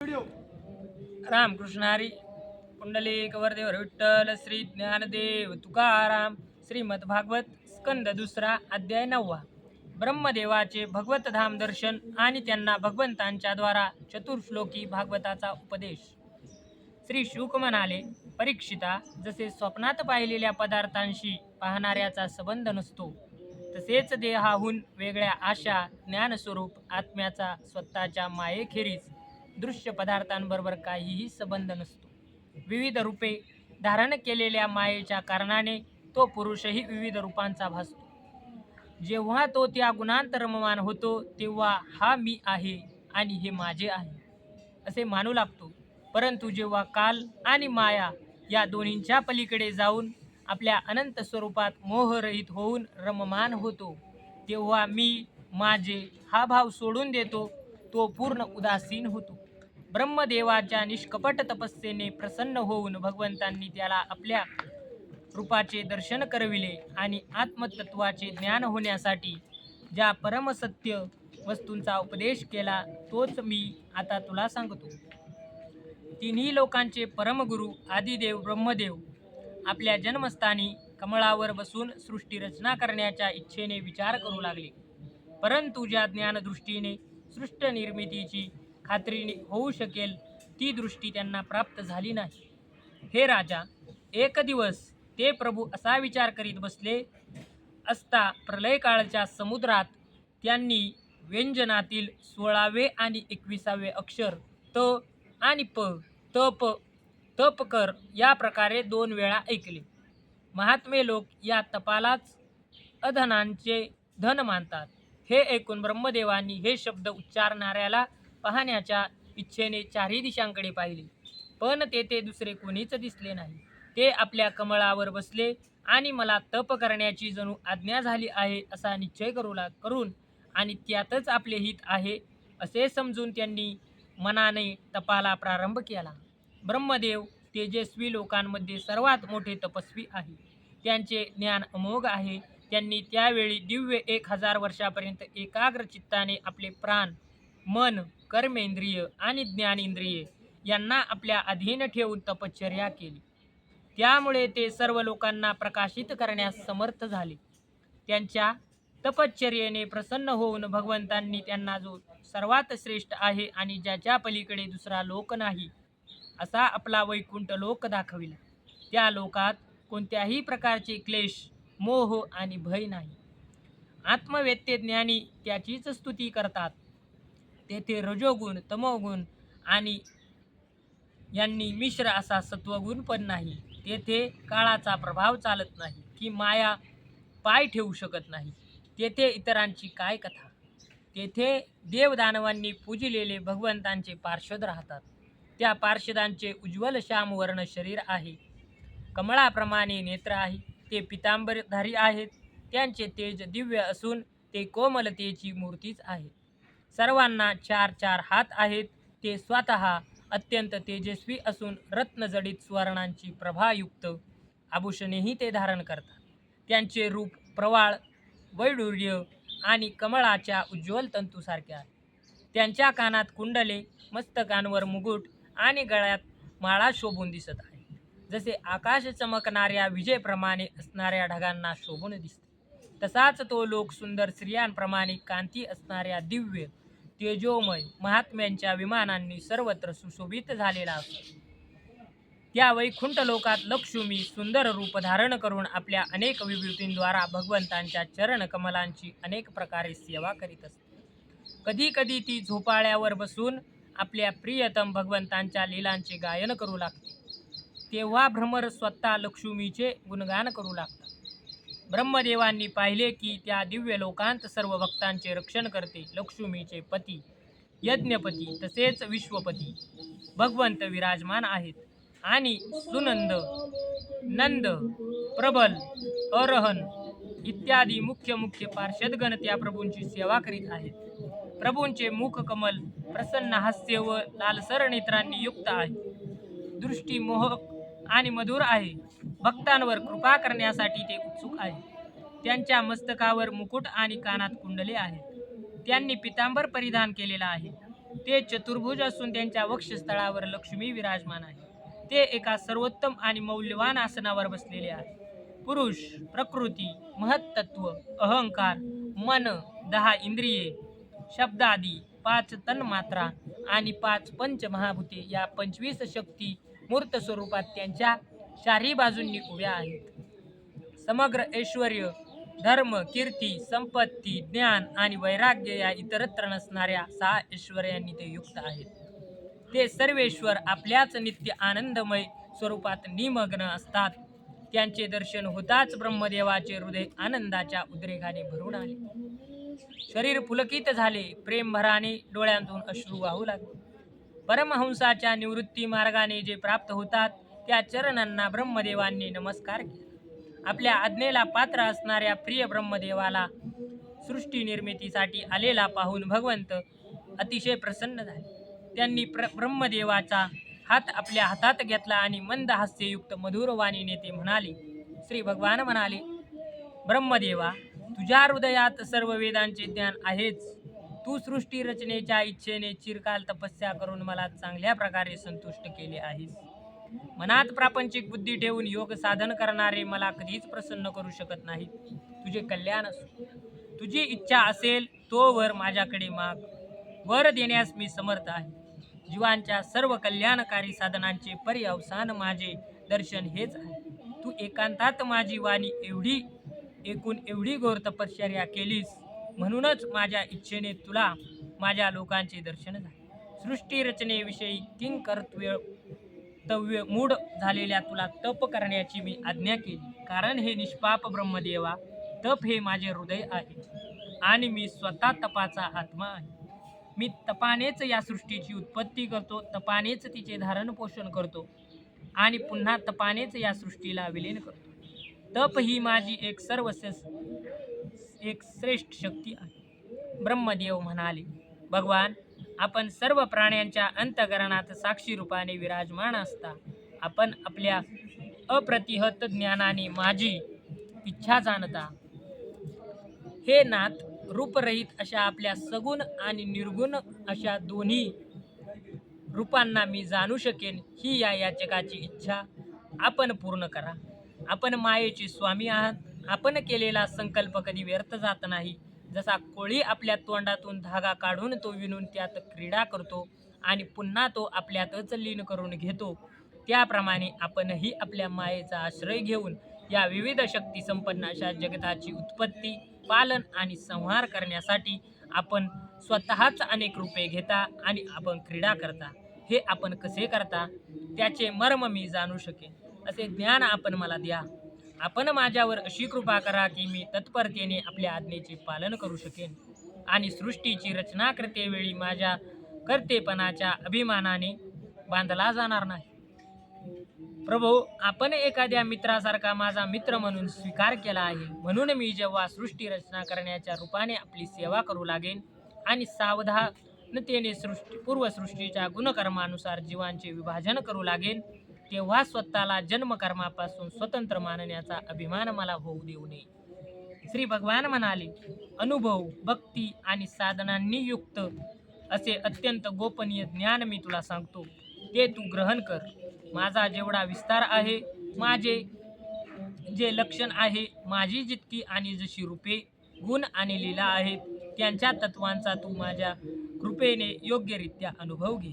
Video Ramkrishna Hari Pundalik वरदेवर विठ्ठल श्री ज्ञानदेव तुकाराम श्रीमद भागवत स्कंद दुसरा अध्याय नववा. ब्रह्मदेवाचे भगवत धाम दर्शन आणि त्यांना भगवंतांच्या द्वारा चतुर्श्लोकी भागवताचा उपदेश. श्री शुक म्हणाले परीक्षिता जसे स्वप्नात पाहिलेल्या पदार्थांशी पाहणाऱ्याचा संबंध नसतो तसेच देहाहून वेगळ्या आशा ज्ञानस्वरूप आत्म्याचा स्वतःच्या मायेखेरीज दृश्य पदार्थांबरोबर काहीही संबंध नसतो. विविध रूपे धारण केलेल्या मायेच्या कारणाने तो पुरुषही विविध रूपांचा भासतो. जेव्हा तो त्या गुणांत रममान होतो तेव्हा हा मी आहे आणि हे माझे आहे असे मानू लागतो. परंतु जेव्हा काल आणि माया या दोन्हींच्या पलीकडे जाऊन आपल्या अनंत स्वरूपात मोहरहित होऊन रममान होतो तेव्हा मी माझे हा भाव सोडून देतो तो पूर्ण उदासीन होतो. ब्रह्मदेवाच्या निष्कपट तपस्येने प्रसन्न होऊन भगवंतांनी त्याला आपल्या रूपाचे दर्शन करविले आणि आत्मतत्वाचे ज्ञान होण्यासाठी ज्या परमसत्य वस्तूंचा उपदेश केला तोच मी आता तुला सांगतो. तिन्ही लोकांचे परमगुरु आदिदेव ब्रह्मदेव आपल्या जन्मस्थानी कमळावर बसून सृष्टी रचना करण्याच्या इच्छेने विचार करू लागले. परंतु ज्या ज्ञानदृष्टीने सृष्ट निर्मितीची खात्रीने होऊ शकेल ती दृष्टी त्यांना प्राप्त झाली नाही. हे राजा एक दिवस ते प्रभू असा विचार करीत बसले असता प्रलयकाळच्या समुद्रात त्यांनी व्यंजनातील सोळावे आणि एकविसावे अक्षर त आणि प तप तपकर या प्रकारे दोन वेळा ऐकले. महात्मे लोक या तपालाच अधनांचे धन मानतात. हे ऐकून ब्रह्मदेवांनी हे शब्द उच्चारणाऱ्याला पाहण्याच्या इच्छेने चारही दिशांकडे पाहिले. पण तेथे दुसरे कोणीच दिसले नाही. ते आपल्या कमळावर बसले आणि मला तप करण्याची जणू आज्ञा झाली आहे असा निश्चय करू लाग करून आणि त्यातच आपले हित आहे असे समजून त्यांनी मनाने तपाला प्रारंभ केला. ब्रह्मदेव तेजस्वी लोकांमध्ये सर्वात मोठे तपस्वी आहे. त्यांचे ज्ञान अमोघ आहे. त्यांनी त्यावेळी दिव्य एक हजार वर्षापर्यंत एकाग्र चित्ताने आपले प्राण मन कर्मेंद्रिय आणि ज्ञानेंद्रिय यांना आपल्या अधीन ठेवून तपश्चर्या केली. त्यामुळे ते सर्व लोकांना प्रकाशित करण्यास समर्थ झाले. त्यांच्या तपश्चर्येने प्रसन्न होऊन भगवंतांनी त्यांना जो सर्वात श्रेष्ठ आहे आणि ज्याच्या पलीकडे दुसरा लोक नाही असा आपला वैकुंठ लोक दाखविला. त्या लोकात कोणत्याही प्रकारचे क्लेश मोह आणि भय नाही. आत्मवेत्ते ज्ञानी त्याचीच स्तुती करतात. तेथे रजोगुण तमोगुण आणि यांनी मिश्र असा सत्वगुण पण नाही. तेथे काळाचा प्रभाव चालत नाही की माया पाय ठेवू शकत नाही. तेथे इतरांची काय कथा? तेथे देवदानवांनी पूजलेले भगवंतांचे पार्षद राहतात. त्या पार्षदांचे उज्ज्वल श्यामवर्ण शरीर आहे. कमळाप्रमाणे नेत्र आहे. ते पितांबरधारी आहेत. त्यांचे तेज दिव्य असून ते कोमलतेची मूर्तीच आहे सर्वांना चार चार हात आहेत. ते स्वतः अत्यंत तेजस्वी असून रत्नजडित सुवर्णांची प्रभायुक्त आभूषणेही ते धारण करतात. त्यांचे रूप प्रवाळ वैडूर्य आणि कमळाच्या उज्ज्वल तंतूसारखे आहे. त्यांच्या कानात कुंडले मस्तकांवर मुकुट आणि गळ्यात माळा शोभून दिसत आहे. जसे आकाश चमकणाऱ्या विजेप्रमाणे असणाऱ्या ढगांना शोभून दिसते. तसाच तो लोक सुंदर स्त्रियांप्रमाणे कांती असणाऱ्या दिव्य तेजोमय महात्म्यांच्या विमानांनी सर्वत्र सुशोभित झालेला असतो. त्या वैकुंठ लोकात लक्ष्मी सुंदर रूप धारण करून आपल्या अनेक विभूतींद्वारा भगवंतांच्या चरण कमलांची अनेक प्रकारे सेवा करीत असते. कधी कधी ती झोपाळ्यावर बसून आपल्या प्रियतम भगवंतांच्या लीलांचे गायन करू लागते. तेव्हा भ्रमर स्वतः लक्ष्मीचे गुणगान करू लागते. ब्रह्मदेवांनी पाहिले की त्या दिव्य लोकांत सर्व भक्तांचे रक्षण करते लक्ष्मीचे पती यज्ञपती तसेच विश्वपती. भगवंत विराजमान आहेत. आणि सुनंद नंद प्रबल अरहन इत्यादी मुख्य मुख्य पार्षदगण त्या प्रभूंची सेवा करीत आहेत. प्रभूंचे मुख कमल प्रसन्न हास्य व लालसर नेत्रांनी युक्त आहे दृष्टी मोहक आणि मधुर आहे. भक्तांवर कृपा करण्यासाठी ते उत्सुक आहे त्यांच्या मस्तकावर मुकुट आणि कानात कुंडले आहेत. त्यांनी पितांबर परिधान केलेला आहे. ते चतुर्भुज असून त्यांच्या वक्षस्थळावर लक्ष्मी विराजमान आहे. ते एका सर्वोत्तम आणि मौल्यवान आसनावर बसलेले आहे पुरुष प्रकृती महत्त्व अहंकार मन दहा इंद्रिये शब्दादी पाच तन्मात्रा आणि पाच पंचमहाभूते या पंचवीस शक्ती मूर्त स्वरूपात त्यांच्या चारही बाजूंनी उभ्या आहेत. समग्र ऐश्वर धर्म कीर्ती संपत्ती ज्ञान आणि वैराग्य या इतरत्र नसणाऱ्या सहा ऐश्वर्यांनी ते युक्त आहेत. ते सर्वेश्वर आपल्याच नित्य आनंदमय स्वरूपात निमग्न असतात. त्यांचे दर्शन होताच ब्रह्मदेवाचे हृदय आनंदाच्या उद्रेकाने भरून आले. शरीर पुलकित झाले प्रेमभराने डोळ्यांतून अश्रू वाहू लागले. परमहंसाच्या निवृत्ती मार्गाने जे प्राप्त होतात त्या चरणांना ब्रह्मदेवांनी नमस्कार केला. आपल्या आज्ञेला पात्र असणाऱ्या प्रिय ब्रह्मदेवाला सृष्टी निर्मितीसाठी आलेला पाहून भगवंत अतिशय प्रसन्न झाले. त्यांनी प्र ब्रह्मदेवाचा हात आपल्या हातात घेतला आणि मंद हास्ययुक्त मधुरवाणी नेते ते म्हणाले श्री भगवान म्हणाले ब्रह्मदेवा तुझ्या हृदयात सर्व वेदांचे ज्ञान आहेच. तू सृष्टी रचनेच्या इच्छेने चिरकाल तपस्या करून मला चांगल्या प्रकारे संतुष्ट केले आहेस. मनात प्रापंचिक बुद्धी ठेवून योग साधन करणारे मला कधीच प्रसन्न करू शकत नाहीत. तुझे कल्याण असो. तुझी इच्छा असेल तो वर माझ्याकडे माग. वर देण्यास मी समर्थ आहे. जीवांच्या सर्व कल्याणकारी साधनांचे पर्यवसान माझे दर्शन हेच आहे. तू एकांतात माझी वाणी एवढी एकूण एवढी घोर तपश्चर्या केलीस म्हणूनच माझ्या इच्छेने तुला माझ्या लोकांचे दर्शन झाले. सृष्टी रचनेविषयी किंकर्तव्य तव्य मूढ झालेल्या तुला तप करण्याची मी आज्ञा केली. कारण हे निष्पाप ब्रह्मदेवा तप हे माझे हृदय आहे आणि मी स्वतः तपाचा आत्मा आहे. मी तपानेच या सृष्टीची उत्पत्ती करतो तपानेच तिचे धारण पोषण करतो आणि पुन्हा तपानेच या सृष्टीला विलीन करतो. तप ही माझी एक सर्व एक श्रेष्ठ शक्ती आहे. ब्रह्मदेव म्हणाले भगवान आपण सर्व प्राण्यांच्या अंतकरणात साक्षी रूपाने विराजमान असता. आपण आपल्या अप्रतिहत ज्ञानाने माझी इच्छा जाणता. हे नाथ रूपरहित अशा आपल्या सगुण आणि निर्गुण अशा दोन्ही रूपांना मी जाणू शकेन ही या याचकाची इच्छा आपण पूर्ण करा. आपण मायेचे स्वामी आहात. आपण केलेला संकल्प कधी व्यर्थ जात नाही. जसा कोळी आपल्या तोंडातून धागा काढून तो विणून त्यात क्रीडा करतो आणि पुन्हा तो आपल्यातच लीन करून घेतो. त्याप्रमाणे आपणही आपल्या मायेचा आश्रय घेऊन या विविध शक्ती संपन्न अशा जगताची उत्पत्ती पालन आणि संहार करण्यासाठी आपण स्वतःच अनेक रूपे घेता आणि आपण क्रीडा करता. हे आपण कसे करता? त्याचे मर्म मी जाणू शकेन. असे ज्ञान आपण मला द्या. आपण माझ्यावर अशी कृपा करा की मी तत्परतेने आपल्या आज्ञेचे पालन करू शकेन आणि सृष्टीची रचना करतेवेळी माझ्या कर्तेपणाच्या अभिमानाने बांधला जाणार नाही. प्रभू आपण एखाद्या मित्रासारखा माझा मित्र म्हणून स्वीकार केला आहे. म्हणून मी जेव्हा सृष्टी रचना करण्याच्या रूपाने आपली सेवा करू लागेन आणि सावधानतेने सृष्टी पूर्वसृष्टीच्या गुणकर्मानुसार जीवांचे विभाजन करू लागेन तेव्हा स्वतःला जन्मकर्मापासून स्वतंत्र मानण्याचा अभिमान मला होऊ देऊ नये. श्री भगवान म्हणाले अनुभव भक्ती आणि साधनांनी युक्त असे अत्यंत गोपनीय ज्ञान मी तुला सांगतो. ते तू ग्रहण कर. माझा जेवढा विस्तार आहे माझे जे लक्षण आहे माझी जितकी आणि जशी रूपे गुण आणि लीला आहेत त्यांच्या तत्वांचा तू माझ्या कृपेने योग्यरित्या अनुभव घे.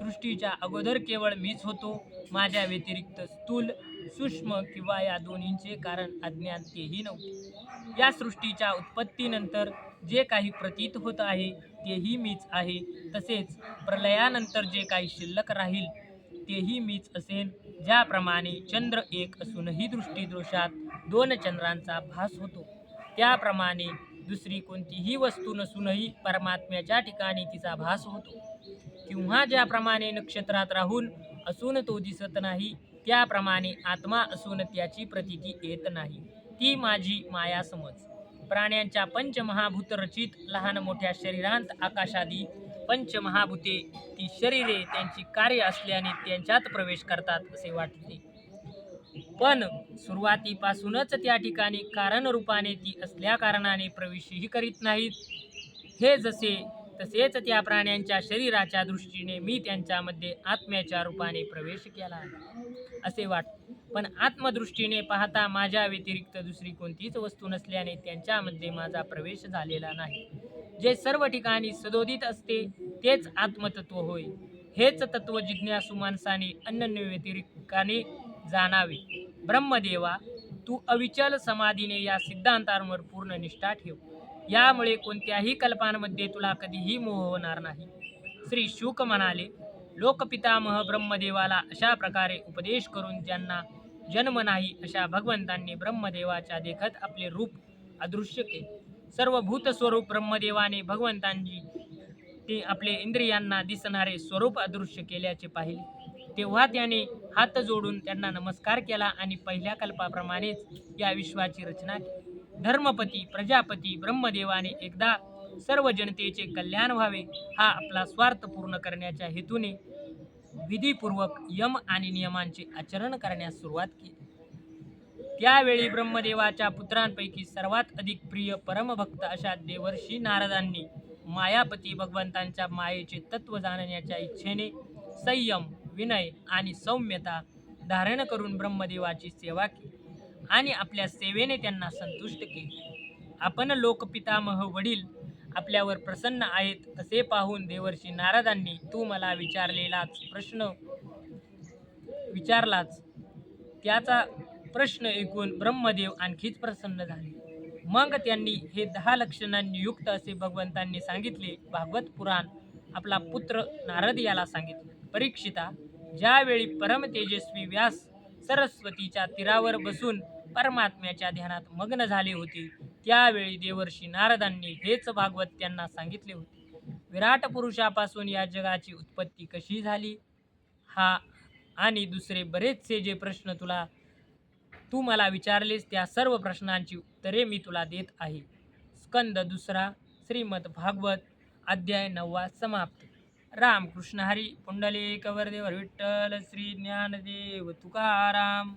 सृष्टीच्या अगोदर केवळ मीच होतो. माझ्या व्यतिरिक्त स्थूल सूक्ष्म किंवा या दोन्हींचे कारण अज्ञान तेही नव्हते. या सृष्टीच्या उत्पत्तीनंतर जे काही प्रतीत होत आहे तेही मीच आहे. तसेच प्रलयानंतर जे काही शिल्लक राहील तेही मीच असेन. ज्याप्रमाणे चंद्र एक असूनही दृष्टीदोषात दोन चंद्रांचा भास होतो. त्याप्रमाणे दुसरी कोणतीही वस्तू नसूनही परमात्म्याच्या ठिकाणी तिचा भास होतो. किंवा ज्याप्रमाणे नक्षत्रात राहून असून तो दिसत नाही त्याप्रमाणे आत्मा असून त्याची प्रतीती येत नाही. ती माझी माया समज प्राण्यांच्या पंचमहाभूत रचित लहान मोठ्या शरीरांत आकाशादी पंचमहाभूते ती शरीरे त्यांची कार्य असल्याने त्यांच्यात प्रवेश करतात असे वाटते. पण सुरुवातीपासूनच त्या ठिकाणी कारणरूपाने ती असल्या कारणाने प्रवेशही करीत नाहीत. हे जसे तसेच त्या प्राण्यांच्या शरीराच्या दृष्टीने मी त्यांच्यामध्ये आत्म्याच्या रूपाने प्रवेश केला असे वाट पण आत्मदृष्टीने पाहता माझ्या व्यतिरिक्त दुसरी कोणतीच वस्तू नसल्याने त्यांच्यामध्ये माझा प्रवेश झालेला नाही. जे सर्व ठिकाणी सदोदित असते तेच आत्मतत्व होय. हेच तत्व जिज्ञासू माणसाने अन्य व्यतिरिक्ताने जाणावे. ब्रह्मदेवा तू अविचल समाधीने या सिद्धांतांवर पूर्ण निष्ठा ठेव. यामुळे कोणत्याही कल्पांमध्ये तुला कधीही मोह होणार नाही. श्री शुक म्हणाले लोकपितामह ब्रह्मदेवाला अशा प्रकारे उपदेश करून ज्यांना जन्म नाही अशा भगवंतांनी ब्रह्मदेवाच्या देखत आपले रूप अदृश्य केले. सर्व भूतस्वरूप ब्रह्मदेवाने भगवंतांची ते आपले इंद्रियांना दिसणारे स्वरूप अदृश्य केल्याचे पाहिले. तेव्हा त्याने हात जोडून त्यांना नमस्कार केला आणि पहिल्या कल्पाप्रमाणेच या विश्वाची रचना केली. धर्मपती प्रजापती ब्रह्मदेवाने एकदा सर्व जनतेचे कल्याण व्हावे हा आपला स्वार्थ पूर्ण करण्याच्या हेतूने विधीपूर्वक यम आणि नियमांचे आचरण करण्यास सुरुवात केली. त्यावेळी ब्रह्मदेवाच्या पुत्रांपैकी सर्वात अधिक प्रिय परमभक्त अशा देवर्षी नारदांनी मायापती भगवंतांच्या मायेचे तत्व जाणण्याच्या इच्छेने संयम विनय आणि सौम्यता धारण करून ब्रह्मदेवाची सेवा केली. आणि आपल्या सेवेने त्यांना संतुष्ट केले. आपण लोकपितामह वडील आपल्यावर प्रसन्न आहेत असे पाहून देवर्षी नारदांनी तू मला विचारलेलाच प्रश्न विचारलाच. त्याचा प्रश्न ऐकून ब्रह्मदेव आणखीच प्रसन्न झाले. मग त्यांनी हे दहा लक्षणांनी युक्त असे भगवंतांनी सांगितले. भागवत पुराण आपला पुत्र नारद याला सांगितले. परीक्षिता ज्यावेळी परम तेजस्वी व्यास सरस्वतीच्या तीरावर बसून परमात्म्याच्या ध्यानात मग्न झाले होते. त्यावेळी देवर्षी नारदांनी हेच भागवत त्यांना सांगितले होते. विराट पुरुषापासून या जगाची उत्पत्ती कशी झाली? हा आणि दुसरे बरेचसे जे प्रश्न तुला तू मला विचारलेस त्या सर्व प्रश्नांची उत्तरे मी तुला देत आहे. स्कंद दुसरा श्रीमद भागवत अध्याय नववा समाप्त. राम कृष्ण हरी पुंडलिक विठ्ठल श्री ज्ञानदेव तुकाराम.